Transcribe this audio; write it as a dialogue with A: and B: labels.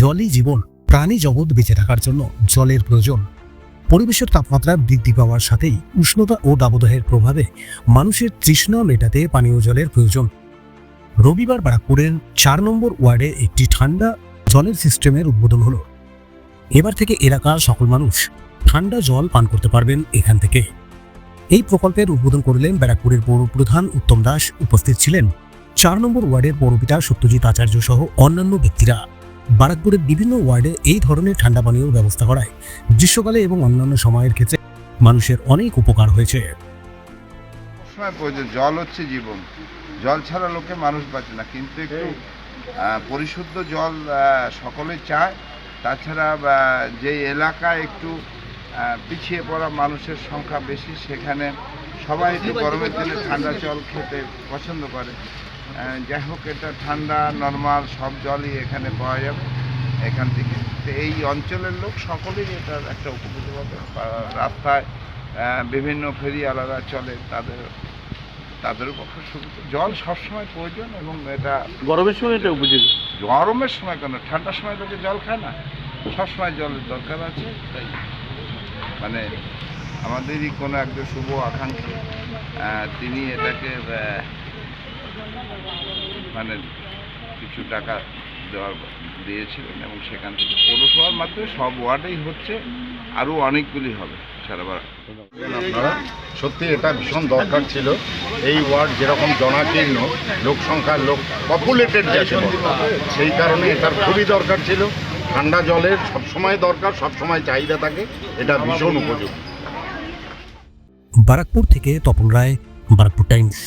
A: জলই জীবন প্রাণী জগৎ বেঁচে থাকার জন্য জলের প্রয়োজন। পরিবেশের তাপমাত্রা বৃদ্ধি পাওয়ার সাথেই উষ্ণতা ও দাবদাহের প্রভাবে মানুষের তৃষ্ণা মেটাতে পানীয় জলের প্রয়োজন। রবিবার বারাকপুরের চার নম্বর ওয়ার্ডে একটি ঠান্ডা জলের সিস্টেমের উদ্বোধন হলো। এবার থেকে এলাকার সকল মানুষ ঠান্ডা জল পান করতে পারবেন এখান থেকে। এই প্রকল্পের উদ্বোধন করলেন ব্যারাকপুরের পৌর প্রধান উত্তম দাস। উপস্থিত ছিলেন চার নম্বর ওয়ার্ডের পৌরপিতা সত্যজিৎ আচার্য সহ অন্যান্য ব্যক্তিরা। বারাকপুরের বিভিন্ন ওয়ার্ডে এই ধরনের ঠান্ডা পানীয় ব্যবস্থা করায় গ্রীষ্মকালে এবং অন্যান্য সময়ের ক্ষেত্রে মানুষের অনেক উপকার হয়েছে।
B: জল হচ্ছে জীবন। জল ছাড়া লোকে মানুষ বাঁচে না কিন্তু একটু আহ, পরিশুদ্ধ জল আহ, সকলে চায়। তাছাড়া আহ, যে এলাকায় একটু আহ, পিছিয়ে পড়া মানুষের সংখ্যা বেশি সেখানে সবাই একটু গরমের দিনে ঠান্ডা জল খেতে পছন্দ করে। যাই হোক এটা ঠান্ডা নর্মাল সব জলই এখানে পাওয়া যাবে। এখান থেকে তো এই অঞ্চলের লোক সকলেই এটার একটা উপকৃত হবে রাস্তায় বিভিন্ন ফেরিওয়ালারা চলে তাদের তাদের পক্ষে সুবিধা জল সবসময় প্রয়োজন এবং এটা
C: গরমের সময় এটা উপযোগী?
B: গরমের সময় কেন? ঠান্ডার সময় লোকে জল খায় না। সবসময় জলের দরকার আছে তাই। মানে আমাদেরই কোনো একজন শুভ আকাঙ্ক্ষী তিনি এটাকে মানে কিছু টাকা দেওয়ার দিয়েছিলেন এবং সেখান থেকে পৌরসভার মাধ্যমে সব ওয়ার্ডেই হচ্ছে আরও অনেকগুলি হবে সারাবার
D: আপনারা সত্যি এটা ভীষণ দরকার ছিল। এই ওয়ার্ড যেরকম জনাকীর্ণ লোক সংখ্যা লোক পপুলেটেড যাকে সেই কারণে এটার খুবই দরকার ছিল। ঠান্ডা জলের সবসময় দরকার সবসময় চাহিদা থাকে এটা ভীষণ উপযোগী।
A: বারাকপুর থেকে তপন রায় বারাকপুর টাইমস।